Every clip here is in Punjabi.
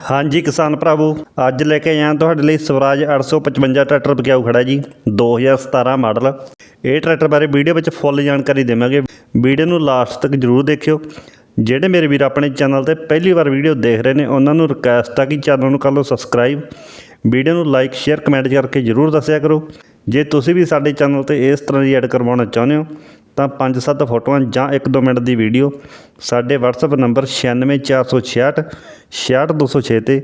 ਹਾਂਜੀ ਕਿਸਾਨ ਭਰਾਵੋ, ਅੱਜ ਲੈ ਕੇ ਆਇਆ ਤੁਹਾਡੇ ਲਈ ਸਵਰਾਜ 855 ਟਰੈਕਟਰ ਵਿਕਿਆਊ ਖੜਾ ਜੀ 2017 ਮਾਡਲ। ਇਹ ਟਰੈਕਟਰ ਬਾਰੇ ਵੀਡੀਓ ਵਿੱਚ ਫੁੱਲ ਜਾਣਕਾਰੀ ਦੇਵਾਂਗੇ। ਵੀਡੀਓ ਨੂੰ ਲਾਸਟ ਤੱਕ ਜਰੂਰ ਦੇਖਿਓ। ਜਿਹੜੇ ਮੇਰੇ ਵੀਰ ਆਪਣੇ ਚੈਨਲ ਤੇ ਪਹਿਲੀ ਵਾਰ ਵੀਡੀਓ ਦੇਖ ਰਹੇ ਨੇ, ਉਹਨਾਂ ਨੂੰ ਰਿਕਵੈਸਟ ਆ ਕਿ ਚੈਨਲ ਨੂੰ ਕਰ ਲਓ ਸਬਸਕ੍ਰਾਈਬ ਵੀਡੀਓ ਨੂੰ ਲਾਈਕ ਸ਼ੇਅਰ ਕਮੈਂਟ ਕਰਕੇ ਜਰੂਰ ਦੱਸਿਆ ਕਰੋ। ਜੇ ਤੁਸੀਂ ਵੀ ਸਾਡੇ ਚੈਨਲ ਤੇ ਇਸ ਤਰ੍ਹਾਂ ਦੀ ਐਡ ਕਰਵਾਉਣਾ ਚਾਹੁੰਦੇ ਹੋ ਤਾਂ 5-7 ਫੋਟੋਆਂ ਜਾਂ 1-2 ਮਿੰਟ ਦੀ ਵੀਡੀਓ। ਸਾਡੇ WhatsApp ਨੰਬਰ 96466 66206 ਤੇ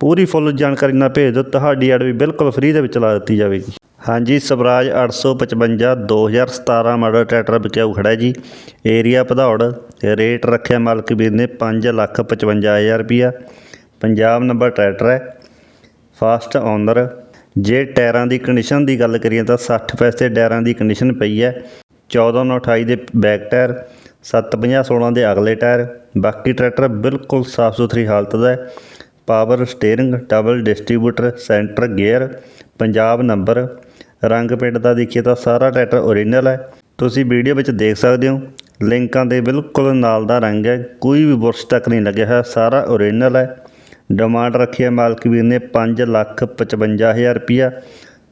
ਪੂਰੀ ਫੁੱਲ ਜਾਣਕਾਰੀ ਨਾਲ ਭੇਜ ਦਿਓ। ਤੁਹਾਡੀ ਐਡ ਵੀ ਬਿਲਕੁਲ ਫ੍ਰੀ ਦੇ ਵਿੱਚ ਲਾ ਦਿੱਤੀ ਜਾਵੇਗੀ। ਹਾਂਜੀ, ਸਵਰਾਜ 855 2017 ਮਾਡਲ ਟਰੈਕਟਰ ਵਿਕਿਆਊ ਖੜਾ ਜੀ। ਏਰੀਆ ਭਦੌੜ, ਰੇਟ ਰੱਖਿਆ ਮਾਲਕ ਵੀਰ ਨੇ 555000 ਰੁਪਿਆ ਪੰਜਾਬ ਨੰਬਰ ਟਰੈਕਟਰ ਹੈ, ਫਾਸਟ ਓਨਰ। ਜੇ ਟਾਇਰਾਂ ਦੀ ਕੰਡੀਸ਼ਨ ਦੀ ਗੱਲ ਕਰੀਏ ਤਾਂ 60 ਪੈਸੇ ਟਾਇਰਾਂ ਦੀ ਕੰਡੀਸ਼ਨ ਪਈ ਹੈ। 14 ਨੂੰ 28 ਦੇ ਬੈਕ ਟਾਇਰ 750 16 ਦੇ ਅਗਲੇ ਟਾਇਰ। ਬਾਕੀ ਟਰੈਕਟਰ ਬਿਲਕੁਲ ਸਾਫ਼ ਸੁਥਰੀ ਹਾਲਤ ਦਾ ਹੈ। Power steering, double distributor, centre gear, Punjab number. ਰੰਗ ਪਿੰਡ ਦਾ ਦੇਖੀਏ ਤਾਂ ਸਾਰਾ ਟਰੈਕਟਰ ਓਰੀਜਨਲ ਹੈ। ਤੁਸੀਂ ਵੀਡੀਓ ਵਿੱਚ ਦੇਖ ਸਕਦੇ ਹੋ। ਲਿੰਕਾਂ ਦੇ ਬਿਲਕੁਲ ਨਾਲ ਦਾ ਰੰਗ ਹੈ। ਕੋਈ ਵੀ ਬੁਰਸ਼ ਤੱਕ ਨਹੀਂ ਲੱਗਿਆ ਹੋਇਆ, ਸਾਰਾ ਓਰੀਜਨਲ ਹੈ। ਡਿਮਾਂਡ ਰੱਖੀ ਹੈ ਮਾਲਕ ਵੀਰ ਨੇ 555000 ਰੁਪਿਆ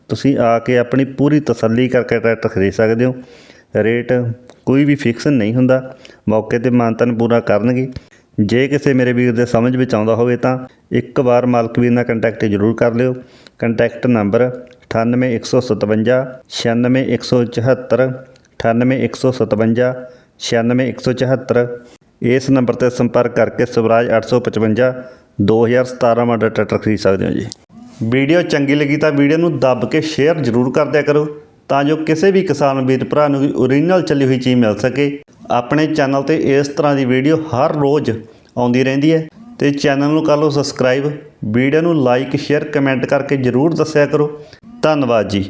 ਤੁਸੀਂ ਆ ਕੇ ਆਪਣੀ ਪੂਰੀ ਤਸੱਲੀ ਕਰਕੇ ਟਰੈਕਟਰ ਖਰੀਦ ਸਕਦੇ ਹੋ। ਰੇਟ ਕੋਈ ਵੀ ਫਿਕਸ ਨਹੀਂ ਹੁੰਦਾ। ਮੌਕੇ ਤੇ ਮਾਨਤਨ ਪੂਰਾ ਕਰਨਗੇ। ਜੇ ਕਿਸੇ ਮੇਰੇ ਵੀਰ ਦੇ ਸਮਝ ਵਿੱਚ ਆਉਂਦਾ ਹੋਵੇ ਤਾਂ ਇੱਕ ਵਾਰ ਮਾਲਕ ਵੀਰ ਨਾਲ ਕੰਟੈਕਟ ਜ਼ਰੂਰ ਕਰ ਲਿਓ। ਕੰਟੈਕਟ ਨੰਬਰ 98157 96174 98157 96174 ਇਸ ਨੰਬਰ ਤੇ ਸੰਪਰਕ ਕਰਕੇ ਸਵਰਾਜ 855 2017 ਮਾਡਲ ਟਰੈਕਟਰ ਖਰੀਦ ਸਕਦੇ ਹੋ ਜੀ। ਵੀਡੀਓ ਚੰਗੀ ਲੱਗੀ ਤਾਂ ਵੀਡੀਓ ਨੂੰ ਦੱਬ ਕੇ ਸ਼ੇਅਰ ਜ਼ਰੂਰ ਕਰ ਦਿਆ ਕਰੋ। ਤਾਂ ਜੋ ਕਿਸੇ ਵੀ ਕਿਸਾਨ ਵੀਰ ਭਰਾ ਨੂੰ ਵੀ ਓਰੀਜਨਲ ਚੱਲੀ ਹੋਈ ਚੀਜ਼ ਮਿਲ ਸਕੇ। ਆਪਣੇ ਚੈਨਲ ਤੇ ਇਸ ਤਰ੍ਹਾਂ ਦੀ ਵੀਡੀਓ ਹਰ ਰੋਜ਼ ਆਉਂਦੀ ਰਹਿੰਦੀ ਹੈ। ਤੇ ਚੈਨਲ ਨੂੰ ਕਰ ਲਓ ਸਬਸਕ੍ਰਾਈਬ, ਵੀਡੀਓ ਨੂੰ ਲਾਈਕ ਸ਼ੇਅਰ ਕਮੈਂਟ ਕਰਕੇ ਜ਼ਰੂਰ ਦੱਸਿਆ ਕਰੋ। ਧੰਨਵਾਦ ਜੀ।